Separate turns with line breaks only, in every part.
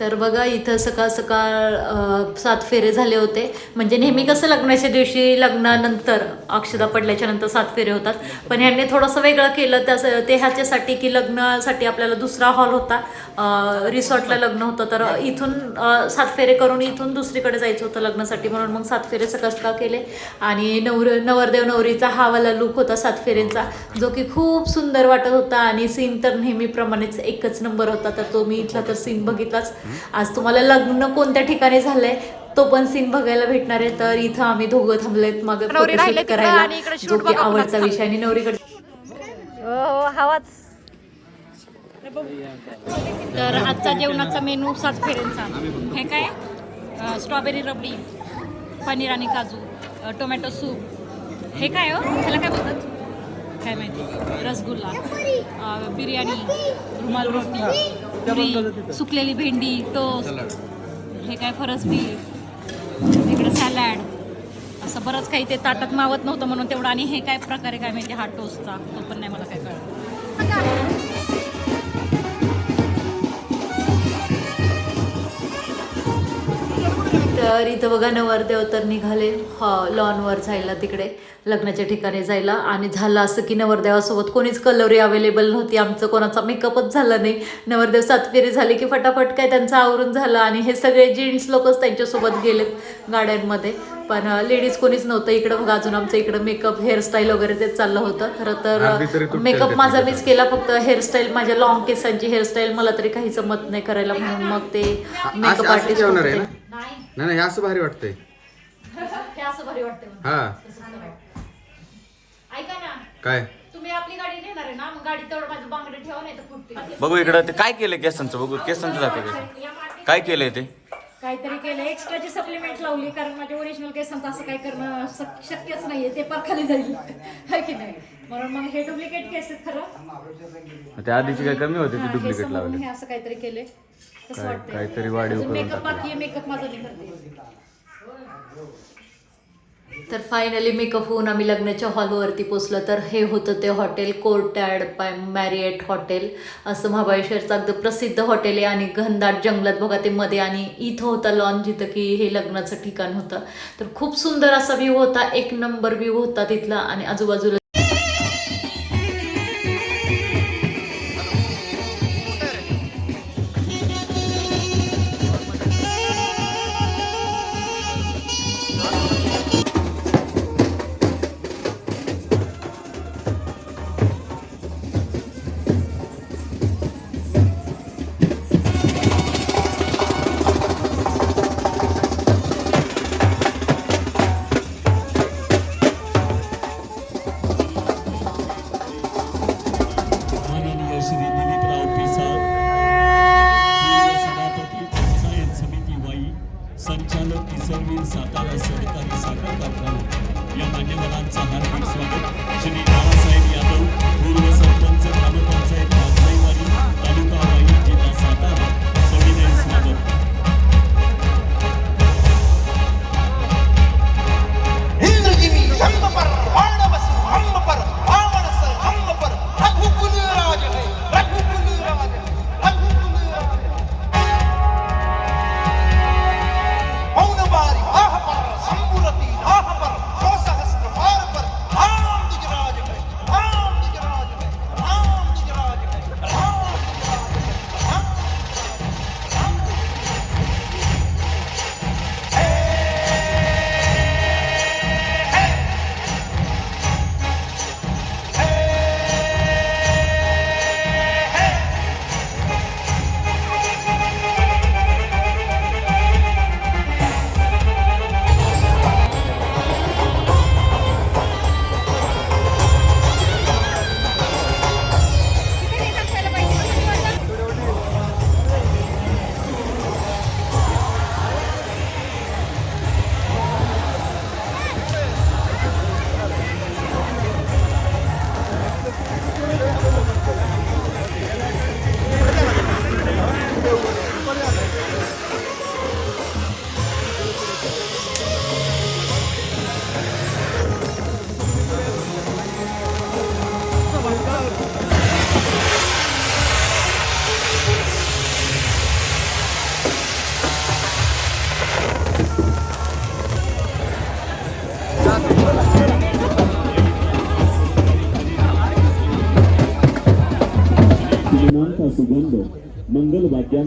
तर बघा इथं सकाळ सकाळ सात फेरे झाले होते. म्हणजे नेहमी कसं लग्नाच्या दिवशी लग्नानंतर अक्षदा पडल्याच्या नंतर सात फेरे होतात. पण ह्यांनी थोडंसं वेगळं केलं. त्यास ते ह्याच्यासाठी की लग्नासाठी आपल्याला दुसरा हॉल होता. रिसॉर्टला लग्न होतं. तर इथून सात फेरे करून इथून दुसरीकडे जायचं होतं लग्नासाठी. म्हणून मग सात फेरे सकाळ सकाळ केले. आणि नवर नवरदेव नवरीचा हा वाला लुक होता सात फेरेंचा जो की खूप सुंदर वाटत होता. आणि सीन तर नेहमीप्रमाणेच एकच नंबर होता. तर तो मी इथला तर सीन बघितलाच. आज तुम्हाला लग्न कोणत्या ठिकाणी झालंय? तो पण सीन बघायला भेटणार आहे. तर इथं आम्ही दोघं थांबलेत मग
तिकडं
करायला. जो की आवडता. विषय आणि नवरीकडे.
हो हवाच तर आजचा जेवणाचा मेनू सात फेऱ्यांचा. हे काय? स्ट्रॉबेरी रबडी पनीर आणि काजू टोमॅटो सूप हे काय हो? ह्याला काय बोलतात? काय माहिती? रसगुल्ला बिर्याणी रुमाल रोटी सुकलेली भेंडी टोस्ट हे काय फरसबी इकडे सॅलॅड. असं बरंच काही ते ताटात मावत नव्हतं म्हणून तेवढं. आणि हे काय प्रकारे काय माहिती? हा टोस्टचा. तो पण नाही मला काय कळलं.
तर इथं बघा नवरदेव तर निघाले. हा लॉनवर जायला तिकडे. लग्नाच्या ठिकाणी जायला. आणि झालं असं की नवरदेवासोबत कोणीच कलरी अवेलेबल नव्हती. आमचं कोणाचा मेकअपच झाला नाही. नवरदेव सातफेरी झाले की फटाफट काय त्यांचं आवरून झालं. आणि हे सगळे जेंट्स लोकच त्यांच्यासोबत गेलेत गाड्यांमध्ये. पण लेडीज कोणीच नव्हतं इकडं. बघा अजून आमचं इकडं मेकअप हेअरस्टाईल वगैरे तेच चाललं होतं. खरं
तरी
मेकअप माझा. मीच केला फक्त हेअरस्टाईल माझ्या लॉंग केसांची हेअरस्टाईल मला तरी काही जमत नाही करायला म्हणून मग ते मेकअप आर्टिस्ट
जेवणार आहे ना?
नाही
असं भारी वाटतंय.
हे असं भारी वाटतं ऐका ना.
काय?
तुम्ही आपली गाडी नेणार आहे ना? मग गाडी तेवढं माझं बांगडे ठेवा नाही तर फुटते
बघू इकडं ते काय केलं केसांचं? बघू केसांचं दाखव काय केलंय ते?
काहीतरी केलं. एक्स्ट्राची सप्लिमेंट लावली कारण माझ्या ओरिजिनल केसांचं असं काही करणं शक- शक्यच नाहीये. ते पर खाली जाईल. है की नाही? म्हणून मग हे डुप्लिकेट केस आहेत खरं.
ते आधीची काय कमी होते
हा,
ते डुप्लिकेट
केसं म्हणून
लावले.
हे असं काहीतरी केले कसं वाटतंय.
काहीतरी वाढीव
मेकअप. बाकी मेकअप माझा नाही करते
तर फायनली मेकअप होऊन आम्ही लग्नाच्या हॉलवरती पोचलो. तर हे होतं ते hotel Courtyard by Marriott hotel असं महाबळेश्वरचं अगदी प्रसिद्ध हॉटेल आहे आणि घनदाट जंगलात बघा ते मध्ये आणि इथं होता लॉन जिथं की हे लग्नाचं ठिकाण होतं. तर खूप सुंदर असा व्ह्यू होता. एक नंबर व्ह्यू होता तिथला आणि आजूबाजूला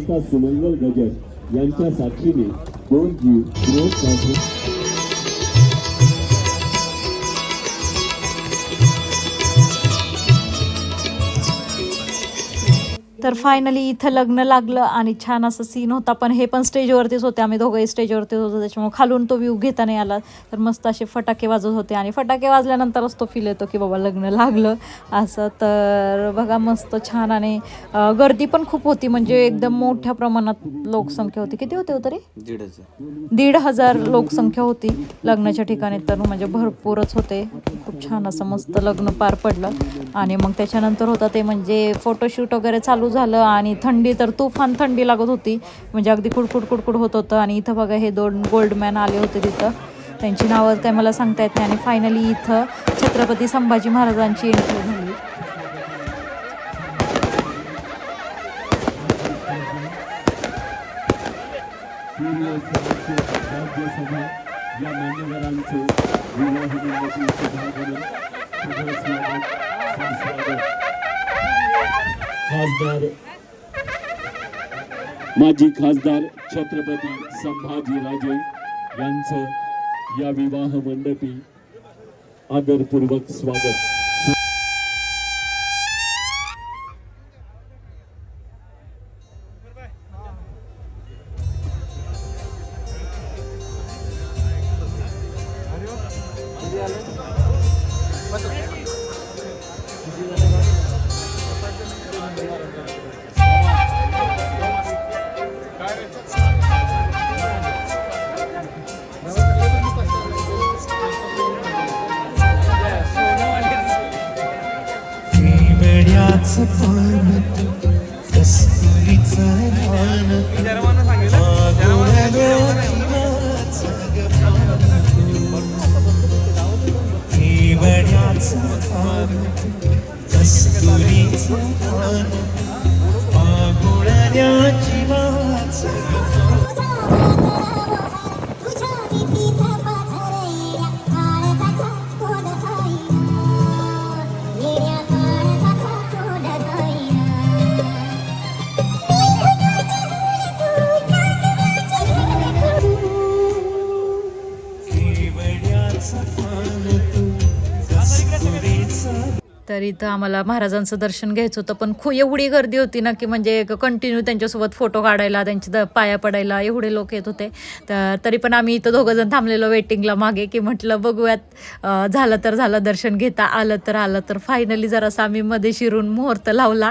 मंगल सुमंगल गजर यांच्या साक्षीने दोन जीव रोज
तर फायनली इथं लग्न लागलं आणि छान असं सीन होता. पण हे पण स्टेजवरतीच होते. आम्ही दोघंही स्टेजवरतीच होतो. त्याच्यामुळे खालून तो व्ह्यू घेता नाही आला. तर मस्त असे फटाके वाजत होते. आणि फटाके वाजल्यानंतरच तो फील येतो की बाबा लग्न लागलं. असं तर बघा मस्त छान आणि गर्दी पण खूप होती. म्हणजे एकदम मोठ्या प्रमाणात लोकसंख्या होती. किती होते हो तरी?
दीडच
दीड हजार लोकसंख्या होती लग्नाच्या ठिकाणी. तर म्हणजे भरपूरच होते. खूप छान असं मस्त लग्न पार पडलं. आणि मग त्याच्यानंतर होतं ते म्हणजे फोटोशूट वगैरे चालू झालं आणि थंडी तर तुफान थंडी लागत होती. म्हणजे अगदी कुडकुड कुडकुड होत होतं आणि इथं बघा हे दोन गोल्डमॅन आले होते तिथं. त्यांची नावं काय मला सांगता येत नाही आणि फायनली इथं छत्रपती संभाजी महाराजांची एंट्री झाली.
या खासदार. माजी खासदार छत्रपती संभाजीराजे यांचं या विवाह मंडपी आदरपूर्वक स्वागत.
तर इथं आम्हाला महाराजांचं दर्शन घ्यायचं होतं. पण खूप एवढी गर्दी होती ना की म्हणजे कंटिन्यू त्यांच्यासोबत फोटो काढायला त्यांची द पाया पडायला एवढे लोक येत होते. तर तरी पण आम्ही इथं दोघंजण थांबलेलो वेटिंगला मागे की म्हटलं बघूयात झालं तर झालं दर्शन घेता आलं तर आलं. तर फायनली जरासं आम्ही मध्ये शिरून मुहूर्त लावला.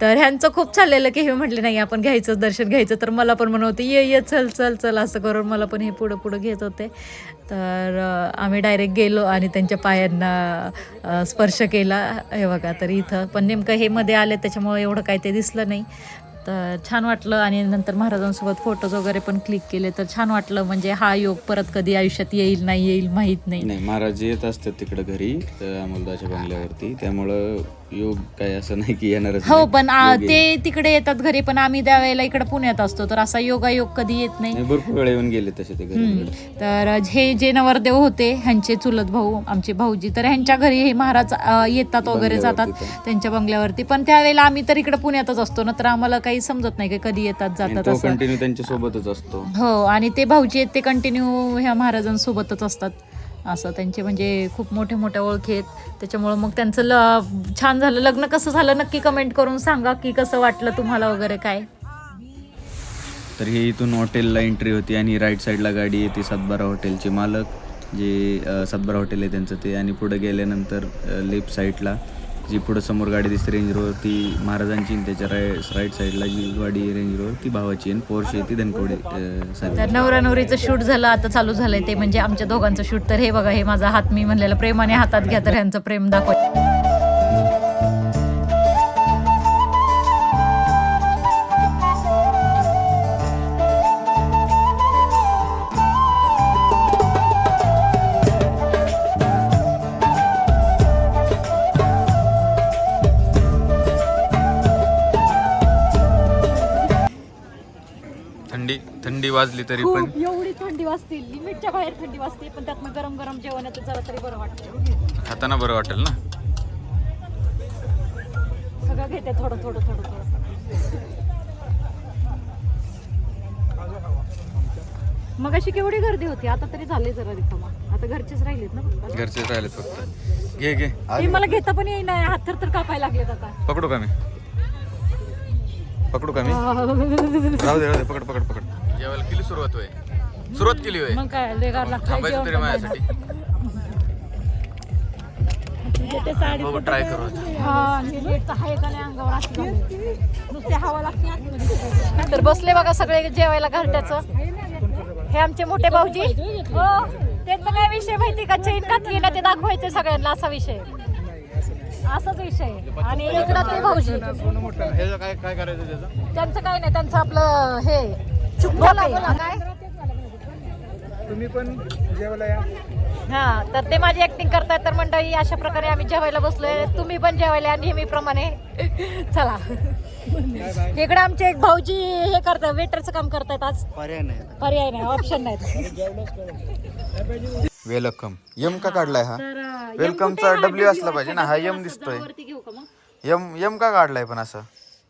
तर ह्यांचं खूप चाललेलं की हे म्हटले नाही आपण घ्यायचं दर्शन घ्यायचं. तर मला पण म्हणवते ये ये चल चल चल असं करून मला पण हे पुढं पुढं घेत होते. तर आम्ही डायरेक्ट गेलो आणि त्यांच्या पायांना स्पर्श केला. हे बघा तर इथं. पण नेमकं हे मध्ये आले त्याच्यामुळे एवढं काही ते दिसलं नाही. तर छान वाटलं आणि नंतर महाराजांसोबत फोटोज वगैरे पण क्लिक केले. तर छान वाटलं म्हणजे हा योग परत कधी आयुष्यात येईल नाही येईल माहीत नाही.
नाही महाराज येत असतात तिकडे घरी तर अमोलदाच्या बंगल्यावरती. त्यामुळं योग काय असं नाही की येणारच
हो
नाही.
पण आ,
योग येईल.
ते तिकडे येतात घरी पण आम्ही त्यावेळेला इकडे पुण्यात असतो तर असा योगायोग कधी येत नाही
नाही, भरपूर वेळा येऊन गेले तसे ते घरी
हम्म. तर हे जे नवरदेव होते ह्यांचे चुलत भाऊ आमचे भाऊजी तर ह्यांच्या घरी हे महाराज अ, येतात वगैरे
बंगल्यावरती
जातात. त्यांच्या बंगल्यावरती पण त्यावेळेला आम्ही तर इकडे पुण्यातच असतो ना तर आम्हाला काही समजत नाही की कधी येतात
आणि
जातात
तो
असं
कंटिन्यू त्यांच्या सोबतच असतो
हो आणि ते भाऊजी आहेत ते कंटिन्यू ह्या महाराजांसोबतच असतात असं त्यांचे म्हणजे खूप मोठे मोठ्या ओळखी आहेत. त्याच्यामुळं मग त्यांचं ल छान झालं. लग्न कसं झालं नक्की कमेंट करून सांगा की कसं वाटलं तुम्हाला वगैरे काय?
तर हे इथून हॉटेलला एंट्री होती आणि राईट साईडला गाडी येते सातबारा हॉटेलचे मालक. जे सातबारा हॉटेल आहे त्यांचं ते. आणि पुढे गेल्यानंतर लेफ्ट साईडला जी पुढं समोर गाडी दिसते रेंज रोवर ती महाराजांची आणि त्याच्या राय राईट साईडला जी गाडी आहे रेंज रोवर ती भावाची आणि पोरशी आहे ती धनकवडे
तर नवरा नवरीचं शूट झालं आता चालू झालंय ते म्हणजे आमच्या दोघांचं शूट तर हे बघा हे माझा हात मी म्हणलेलं प्रेमाने हातात घ्या तर ह्यांचं प्रेम दाखवा.
वाजली तरी पण.
खूप एवढी थंडी वाजते लिमिटच्या बाहेर थंडी वाजते पण त्यातनं गरम गरम जेवण येतं जरा तरी बरं वाटतं.
खाताना बरं वाटेल ना?
सगळं घेते थोडं थोडं थोडं थोडं.
मग अशी केवढी गर्दी होती? आता तरी झाले जरा रिकामा. आता घरचेच राहिलेत ना फक्त.
घरचेच राहिलेत फक्त. घे घे.
ते मला घेता पण येईना हात तर तर कापायला लागलेत आता.
पकडू का मी? पकडू का मी? राहू दे राहू दे. पकड पकड पकड. जेवायला केली सुरुवात होय? सुरुवात केली होय?
मग काय लेगार लागतं
थांबायचं तरी माझ्यासाठी.
ते साडी
बघू ट्राय करू
हा नीट तर आहे का नाही अंगावर असं नुसते हवा लागते. आतमध्ये. तर बसले बघा सगळे जेवायला घरट्याचं हे आमचे मोठे भाऊजी. हो त्यांचा काय विषय माहिती का? चैन घातली ना ते दाखवायचे सगळ्यांना असा विषय. असाच विषय. आहे. आणि इकडं ते भाऊजी.
काय काय करायचं त्याचं?
त्यांचं काय नाही त्यांचं आपलं हे.
तुम्ही पण जेवायला या.
हा तर ते माझी ऍक्टिंग करतायत तर मंडळी अशा प्रकारे आम्ही जेवायला बसलोय. तुम्ही पण जेवायला या नेहमीप्रमाणे. चला. इकडे आमचे एक भाऊजी हे करतात वेटरचं काम करतायत आज.
पर्याय नाही
पर्याय नाही ऑप्शन नाहीत.
वेलकम. यम का काढलाय हा? वेलकमचा डब्ल्यू असला पाहिजे ना हा यम दिसतोय.
वरती घेऊ का मग?
यम यम का काढलाय पण असं?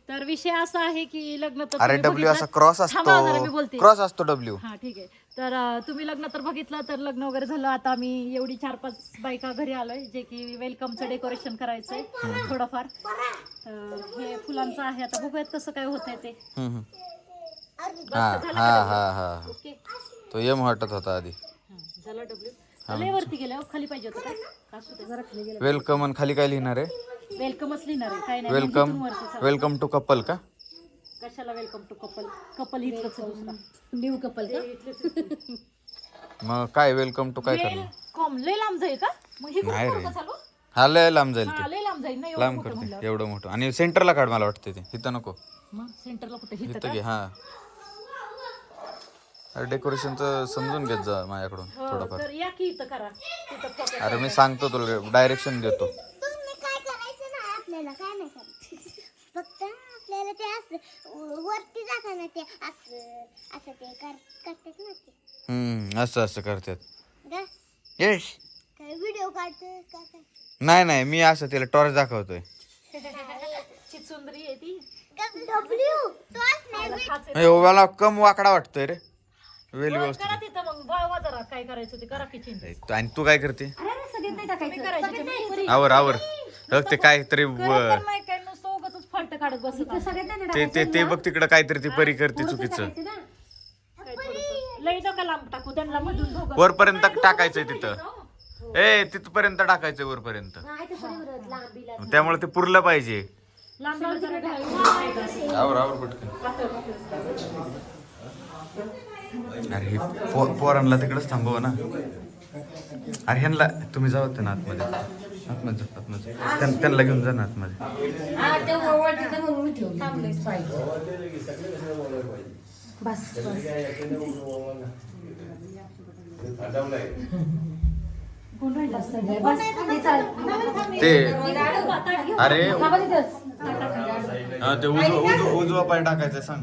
तर विषय असा आहे की लग्न तर
अरे
तुम्ही
डब्ल्यू असा. क्रॉस
थांबा जरा मी
असतो
बोलते.
क्रॉस असतो डब्ल्यू
हा ठीक आहे. तर अं, तुम्ही लग्न तर बघितलं तर लग्न वगैरे झालं. आता आम्ही एवढी चार पाच बायका घरी आलोय जे की वेलकमचं डेकोरेशन करायचंय थोडंफार. तर हे फुलांचं आहे. आता बघूयात कसं काय होत आहे ते
हा हा हा हा.
ओके.
तो यम वाटत होता आधी.
झालं डब्ल्यू लय वरती गेल्या खाली पाहिजे होतं काय का? असू दे, जरा खाली गेलं
वेलकम आणि खाली काय लिहिणार आहे?
वेलकमच लिहिणार आहे. काय नाही
वेलकम
वरती चला.
वेलकम टू कपल का?
कशाला वेलकम टू कपल? कपल इथलंच आहे दुसरा. न्यू कपल
मग काय वेलकम टू काय करणार?
कॉम लय लांब जाईल का? मग हे
नाही
कुठं
रे.
का चालू?
हा लय लांब जाईल
हा
ते.
लय लांब जाईल ना एवढं
लांब
मोठं
करते. एवढं मोठं. आणि सेंटरला काढ मला वाटते ते. इथं नको.
मग सेंटरला कुठे? हिथं
इथं
का?
घे हा. अरे डेकोरेशनचं समजून घेत जा माझ्याकडून
हो,
थोडंफार.
तर या की इथं करा. तिथं ठोकायचं.
अरे मी सांगतो तुला डायरेक्शन देतो.
तुम्ही काय करायचं ना आपल्याला काय नाही करायचं. फक्त आपल्याला ते असं व- वरती जाताना ते असं असं ते कर करतात ना ते.
हम्म असं असं करतात.
ग
यश.
काय व्हिडिओ काढतो का काय?
नाही नाही मी असं तिला टॉर्च दाखवतोय.
चिचुंदरी आहे ती.
डब्ल्यू तो नाही
ओव्याला कम वाकडा वाटतोय रे. वेल
करा
व्यवस्थित
तिथं मग. जरा काय करायचं ते करा की चिंता
आणि तू काय करते. आवर आवर. बघ ते काहीतरी
करत
व-
तर नाही काय नुसतं उगाचच फालट काढत बसत असं.
ते ते ते बघ तिकडं काहीतरी ती परी करते चुकीचं.
काय थोडंसं. लई नका लांब टाकू त्यांना मधून दोघं
वरपर्यंत टाकायचंय तिथं. ए तिथपर्यंत टाकायचंय वरपर्यंत. त्यामुळे ते पुरलं पाहिजे.
लांब लांब जरा ढाल.
आवर आवर पटकन. अरे हे पो- पोरांना तिकडच थांबव ना. अरे ह्यांना तुम्ही जाऊ ना आतमध्ये. आतमध्ये आतमध्ये त्यांना घेऊन जा ना आतमध्ये. ते अरे ते उजवा उजवा पाय टाकायचं सांग.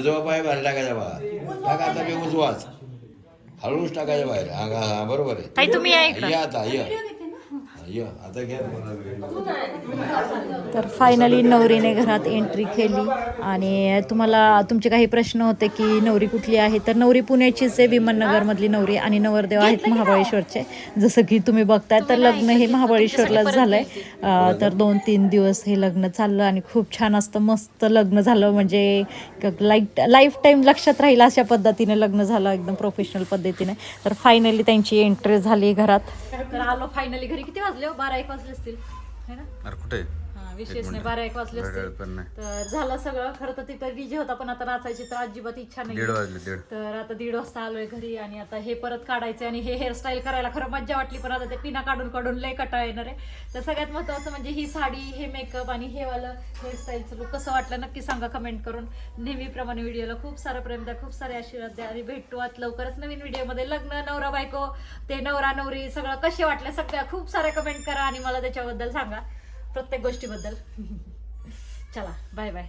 उजवा पाय बाहेर टाकायचा बा. टाकायचा की उजवाच. हळूच टाकायचा बाहेर. हा बरोबर आहे.
या
आता ये आता
तर फायनली नवरीने घरात एंट्री केली आणि तुम्हाला तुमचे काही प्रश्न होते की नवरी कुठली आहे? तर नवरी पुण्याचीच आहे विमाननगरमधली नवरी आणि नवरदेव आहेत महाबळेश्वरचे. जसं की तुम्ही बघताय तर लग्न हे महाबळेश्वरलाच झालं आहे तर दोन तीन दिवस हे लग्न चाललं आणि खूप छान असतं मस्त लग्न झालं. म्हणजे लाईफ लाईफ टाईम लक्षात राहील अशा पद्धतीने लग्न झालं एकदम प्रोफेशनल पद्धतीने. तर फायनली त्यांची एंट्री झाली घरात. तर आलो फायनली घरी. किती वाजले? हो? बारा एक वाजले असतील है ना
अरे कुठे
विशेष नाही. बारा एक वाजले असते. तर झालं सगळं. खरं तर तिथं डीजे होता पण आता नाचायची तर अजिबात इच्छा नाही तर आता दीड वाजता आलोय घरी आणि आता हे परत काढायचे आणि हे हेअरस्टाईल करायला खरं मज्जा वाटली पण आता ते पिना काढून काढून लय कटाळ येणार आहे. तर सगळ्यात महत्त्वाचं म्हणजे ही साडी हे मेकअप आणि हे वालं हेअरस्टाईलचं लुक कसं वाटलं नक्की सांगा कमेंट करून. नेहमीप्रमाणे व्हिडिओला खूप सारं प्रेम द्या खूप सारे आशीर्वाद द्या आणि भेटू आत लवकरच नवीन व्हिडिओमध्ये. लग्न नवरा बायको ते नवरा नवरी सगळं कसे वाटले सगळ्या खूप सारे कमेंट करा आणि मला त्याच्याबद्दल सांगा. प्रत्येक गोष्टीबद्दल. चला बाय बाय